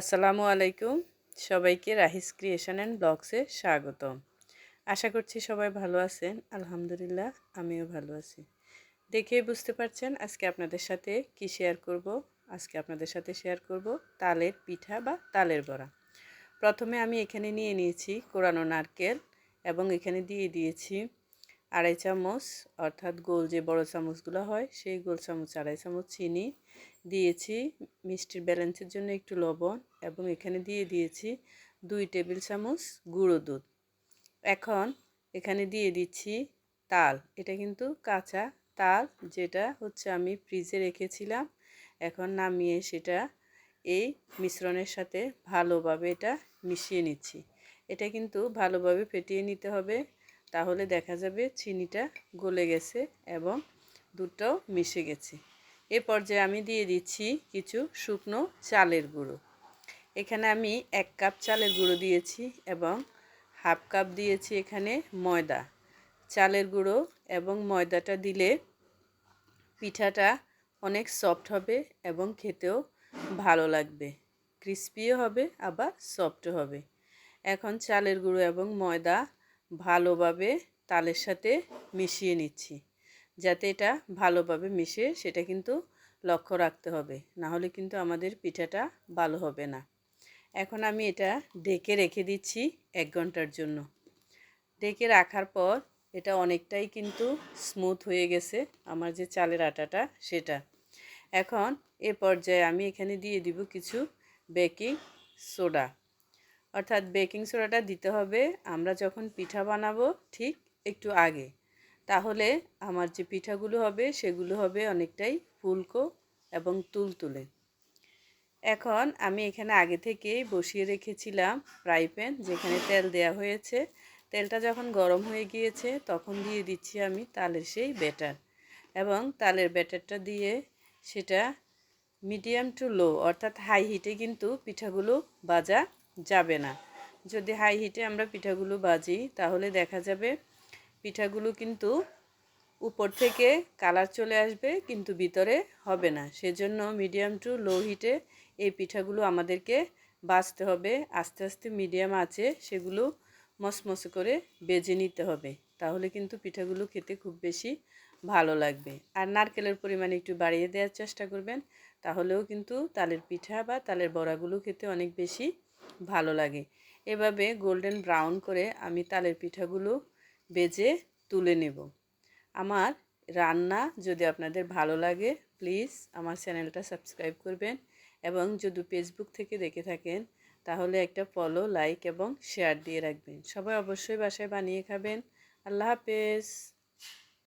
আসসালামু আলাইকুম। সবাইকে রাহিস ক্রিয়েশন অ্যান্ড ব্লগসে স্বাগতম। আশা করছি সবাই ভালো আছেন। আলহামদুলিল্লাহ, আমিও ভালো আছি। দেখেই বুঝতে পারছেন আজকে আপনাদের সাথে কি শেয়ার করব। আজকে আপনাদের সাথে শেয়ার করব তালের পিঠা বা তালের বড়া। প্রথমে আমি এখানে নিয়ে নিয়েছি কোরানো নারকেল এবং এখানে দিয়ে দিয়েছি আড়াই চামচ, অর্থাৎ গোল যে বড় চামচগুলো হয়, সেই গোল চামচ, আড়াই চামচ চিনি দিয়েছি, মিষ্টির ব্যালেন্সের জন্য একটু লবণ এবং এখানে দিয়ে দিয়েছি দুই টেবিল চামচ গুঁড়ো দুধ। এখন এখানে দিয়ে দিচ্ছি তাল, এটা কিন্তু কাঁচা তাল যেটা হচ্ছে আমি ফ্রিজে রেখেছিলাম, এখন নামিয়ে সেটা এই মিশ্রণের সাথে ভালোভাবে এটা মিশিয়ে নিচ্ছি। এটা কিন্তু ভালোভাবে ফেটিয়ে নিতে হবে তাহলে দেখা যাবে চিনিটা গলে গেছে এবং দুধটাও মিশে গেছে। এ পর্যায়ে আমি দিয়ে দিচ্ছি কিছু শুকনো চালের গুঁড়ো। এখানে আমি এক কাপ চালের গুঁড়ো দিয়েছি এবং হাফ কাপ দিয়েছি এখানে ময়দা। চালের গুঁড়ো এবং ময়দাটা দিলে পিঠাটা অনেক সফট হবে এবং খেতেও ভালো লাগবে। ক্রিস্পিও হবে, আবার সফটও হবে। এখন চালের গুঁড়ো এবং ময়দা ভালোভাবে তালের সাথে মিশিয়ে নিচ্ছি। যাতে এটা ভালোভাবে মিশে সেটা কিন্তু লক্ষ্য রাখতে হবে। না হলে কিন্তু আমাদের পিঠাটা ভালো হবে না। এখন আমি এটা ঢেকে রেখে দিচ্ছি এক ঘণ্টার জন্য। ডেকে রাখার পর এটা অনেকটাই কিন্তু স্মুথ হয়ে গেছে আমার যে চালের আটাটা সেটা। এখন এ পর্যায়ে আমি এখানে দিয়ে দিব কিছু বেকিং সোডা অর্থাৎ বেকিং সোডাটা দিতে হবে। আমরা যখন পিঠা বানাবো ঠিক একটু আগে, তাহলে আমার যে পিঠাগুলো হবে সেগুলো হবে অনেকটাই ফুলকো এবং তুলতুলে। এখন আমি এখানে আগে থেকেই বসিয়ে রেখেছিলাম ফ্রাই প্যান, যেখানে তেল দেয়া হয়েছে। তেলটা যখন গরম হয়ে গিয়েছে, তখন দিয়ে দিচ্ছি আমি তালের সেই ব্যাটার এবং তালের ব্যাটারটা দিয়ে সেটা মিডিয়াম টু লো, অর্থাৎ হাই হিটে কিন্তু পিঠাগুলো বাজা যাবে না। যদি হাই হিটে আমরা পিঠাগুলো বাজি, তাহলে দেখা যাবে পিঠাগুলো কিন্তু উপর থেকে কালার চলে আসবে, কিন্তু ভিতরে হবে না। সেজন্য মিডিয়াম টু লো হিটে এই পিঠাগুলো আমাদেরকে বাজতে হবে। আস্তে আস্তে মিডিয়াম আছে, সেগুলো মসমসে করে বেজে নিতে হবে। তাহলে কিন্তু পিঠাগুলো খেতে খুব বেশি ভালো লাগবে। আর নারকেলের পরিমাণ একটু বাড়িয়ে দেওয়ার চেষ্টা করবেন, তাহলেও কিন্তু তালের পিঠা বা তালের বড়াগুলো খেতে অনেক বেশি ভালো লাগে। এভাবে গোল্ডেন ব্রাউন করে আমি তালের পিঠাগুলো বেজে তুলে নেব। আমার রান্না যদি আপনাদের ভালো লাগে প্লিজ আমার চ্যানেলটা সাবস্ক্রাইব করবেন এবং যদি ফেসবুক থেকে দেখে থাকেন, তাহলে একটা ফলো লাইক এবং শেয়ার দিয়ে রাখবেন। সবাই অবশ্যই বাসায় বানিয়ে খাবেন। আল্লাহ হাফেজ।